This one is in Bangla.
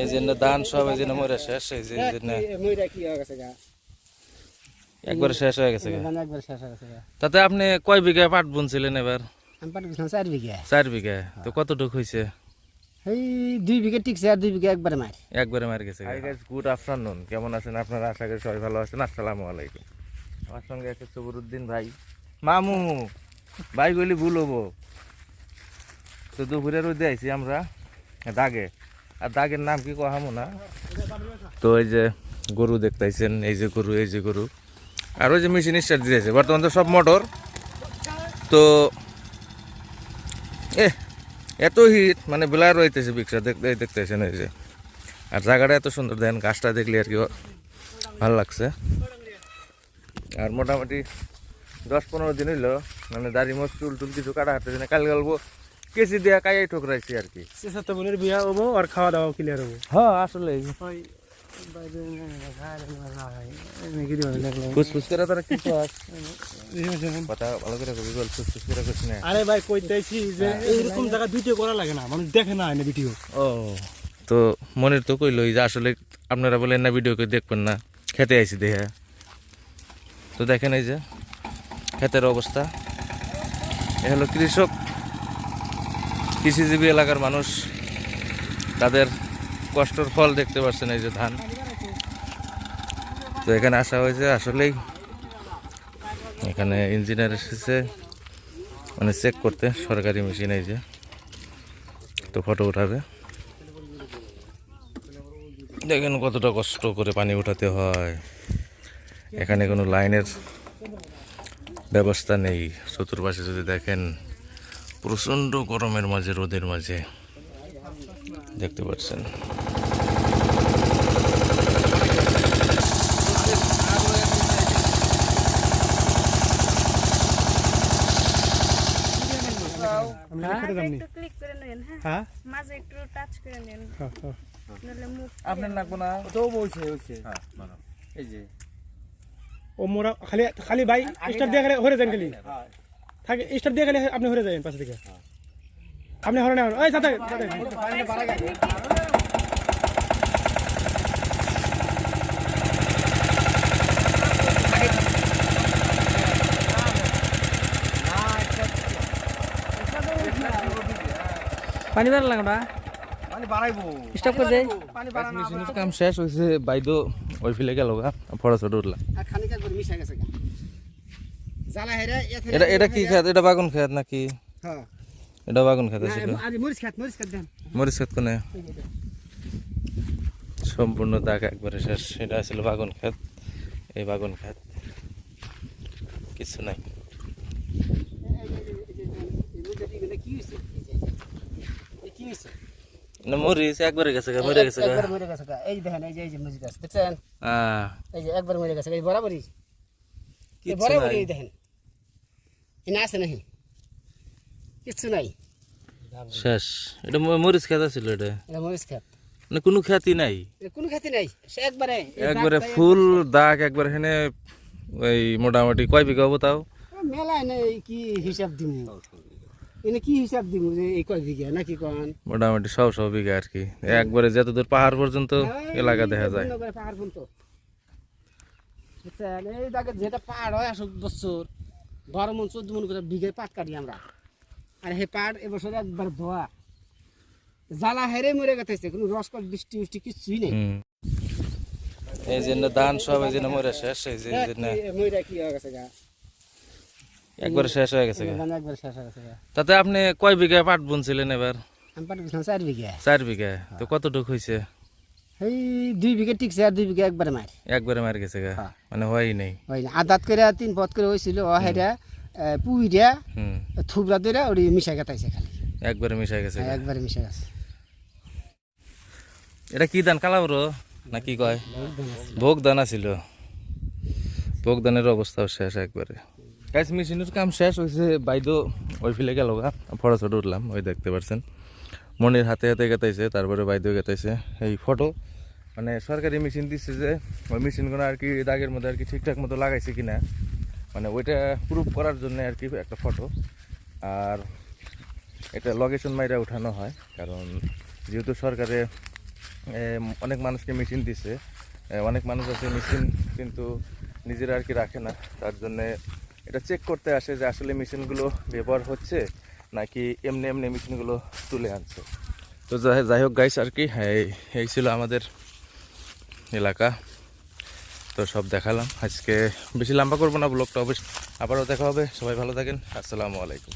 এই জন্য ধান সব এই জন্য মরে শেষ এই জন্য একবারে শেষ হয়ে গেছে একবার শেষ হয়ে গেছে তাতে আপনি কয় বিঘা পাট বুনছিলেন এবার? চার বিঘা। চার বিঘা। তো কতটুক হয়েছে এই দুই বিঘা টিকছে আর দুই বিঘা একবারে মার। একবারে মার গেছে গুড আফটারনুন কেমন আছেন আপনারা? আশা করি সবাই ভালো আছেন। আসসালামু আলাইকুম। আমার সঙ্গে আছে সবরুদ্দিন ভাই। মামু ভাই বলি ভুল হব। তো দুপুরে রোদে আইছি আমরা দাগে। আর দাগের নাম কি কহামো না? তো এই যে গরু দেখতেছেন এই যে গরু, এই যে গরু। আর ওই যে মেশিন স্টার্ট দিয়েছে, বর্তমান তো সব মোটর। তো এ, এত হিট মানে বেলার রইতেছে বিক্রা দেখতে দেখতেছেন এই যে। আর জায়গাটা এত সুন্দর দেন গাছটা দেখলে আর কি ভালো লাগছে। আর মোটামুটি দশ পনেরো দিন হইল মানে দাড়ি মোট চুল টুল কিছু কাটা হাঁটতেছে না কাল গল্প কেসি দেয়া কাইয়াই ঠোকরাইছি আর কি। শেষে তো বোনের বিয়া হব আর খাওয়া দাওয়া ক্লিয়ার হব। হ্যাঁ আসলে। ফুসফুস করে তারা কি কথা ভালো করে কবি বল ফুসফুস করে কইছ না। আরে ভাই কইতেছি যে এইরকম জায়গা ভিডিও করা লাগে না মানুষ দেখে না এনে ভিডিও। ও তো মনের তো কইলো যে আসলে আপনারা বলেন না ভিডিও করে দেখবেন না খেতে আইছি দেখে তো দেখেন এই যে ক্ষেতের অবস্থা। এ হলো কৃষক। কৃষিজীবী এলাকার মানুষ তাদের কষ্টর ফল দেখতে পাচ্ছেন এই যে ধান। তো এখানে আসা হয়েছে আসলেই এখানে ইঞ্জিনিয়ার এসেছে মানে চেক করতে, সরকারি মেশিন এই যে, তো ফটো উঠাবে। দেখেন কতটা কষ্ট করে পানি উঠাতে হয়। এখানে কোনো লাইনের ব্যবস্থা নেই। চতুর্পাশে যদি দেখেন প্রচণ্ড গরমের মাঝে রোদের মাঝে। দেখতে পাচ্ছেন। হ্যাঁ? হ্যাঁ? মুখ আপনার নাকবো না তো বলছে হইছে হ্যাঁ, এই যে। ও মোরা খালি খালি ভাই স্টার দিয়ে যান খালি। থাকে স্টার দিয়ে গেলে আপনি হরে যাবেন পাশে থেকে। আপনি হরে না ওই সাথে পানি বের লাগে না? পানি স্টপ করে দেই। কাম শেষ হয়েছে বাইদো ওই ফিলে গেল গা ফটো ছটো উঠলাম এটা এটা কি খেত? এটা বাগুন খেত নাকি? হ্যাঁ এটা বাগুন খেত আরে মরিচ খাত মরিচ খাত দেন। মরিচ খেত কোনে? সম্পূর্ণ দাগ একবারে শেষ। এটা ছিল বাগুন খেত। এই বাগুন খেত কিছু নাই। কি কি না মরিচ একবারে গেছে গা মরে গেছে গা। একবার মরে গেছে গা। এই দেখেন এই যে এই যে মরিচ গাছ দেখছেন? এই যে একবার মরে গেছে এই বরাবরই এই বরাবরই দেখেন। এনে আছে নাকি? কিচ্ছু নাই। শেষ। এটা মরিচ খেত ছিল এটা। এটা মরিচ খাত। মানে কোনো খ্যাতি নাই? কোনো খাতি নাই। সে একবারে একবারে ফুল দাগ একবার হেনে ওই মোটামুটি কয় বিঘা হব তাও? এই মেলা এনে কি হিসাব দিমু? এনে কি হিসাব দিমু যে এই কয় বিঘা নাকি কন? মোটামুটি সব সব বিঘা আর কি। একবারে যতদূর পাহাড় পর্যন্ত এলাকা দেখা যায়। পাহাড় পর্যন্ত। দাগে যেটা পাহাড় হয় আসুক বছর। বারো মন চোদ্দ মন করে বিঘে পাট কাটি আমরা। আর হে পাট এবছর একবার ধোয়া। জ্বালা হেরে মরে গেছে কোনো রসকট বৃষ্টি বৃষ্টি কিছুই নেই। এই জন্য ধান সব এই জন্য মরে শেষ এই জন্য মইরা কি হয়ে গেছে গা? একবারে শেষ হয়ে গেছে একবার শেষ হয়ে গেছে তাতে আপনি কয় বিঘা পাট বুনছিলেন এবার? আমি পাট চার বিঘা চার বিঘা তো কতটুক হয়েছে এই দুই বিঘা টিকছে আর দুই বিঘা একবারে মার। একবারে মার গেছে গা? হ্যাঁ। মানে হয়ই নাই? হয় না আদাত করে তিন পথ করে হয়েছিল ও হেরা পুইরা হুম। থুবরা ধরে ওটি মিশা গেতাইছে খালি। একবারে মিশাই গেছে একবারে মিশা গেছে। এটা কি ধান কালাবরো না কি কয়? ভোগ দানা ছিল ভোগ দানের অবস্থাও শেষ একবারে। গাছ মেশিনের কাম শেষ হয়েছে বাইদো ওই ফিলে গেল গা। ফটো ছটো উঠলাম ওই দেখতে পাচ্ছেন মনির হাতে হাতে গেতাইছে তারপরে বাইদো গেতাইছে। এই ফটো মানে সরকারি মেশিন দিচ্ছে যে, ওই মেশিনগুলো আর কি দাগের মধ্যে আর কি ঠিকঠাক মতো লাগাইছে কিনা। মানে ওইটা প্রুফ করার জন্য আর কি একটা ফটো আর এটা লোকেশন মাইরা উঠানো হয়, কারণ যেহেতু সরকারে অনেক মানুষকে মেশিন দিছে অনেক মানুষ আছে মেশিন কিন্তু নিজেরা আর কি রাখে না। তার জন্যে এটা চেক করতে আসে যে আসলে মেশিনগুলো ব্যবহার হচ্ছে নাকি এমনি এমনি মেশিনগুলো তুলে আনছে। তো যাই হোক গাইস আর কি এই ছিল আমাদের এলাকা। তো সব দেখালাম। আজকে বেশি লম্বা করব না ব্লগটা অবশ্যই আবারও দেখা হবে। সবাই ভালো থাকেন। আসসালামু আলাইকুম।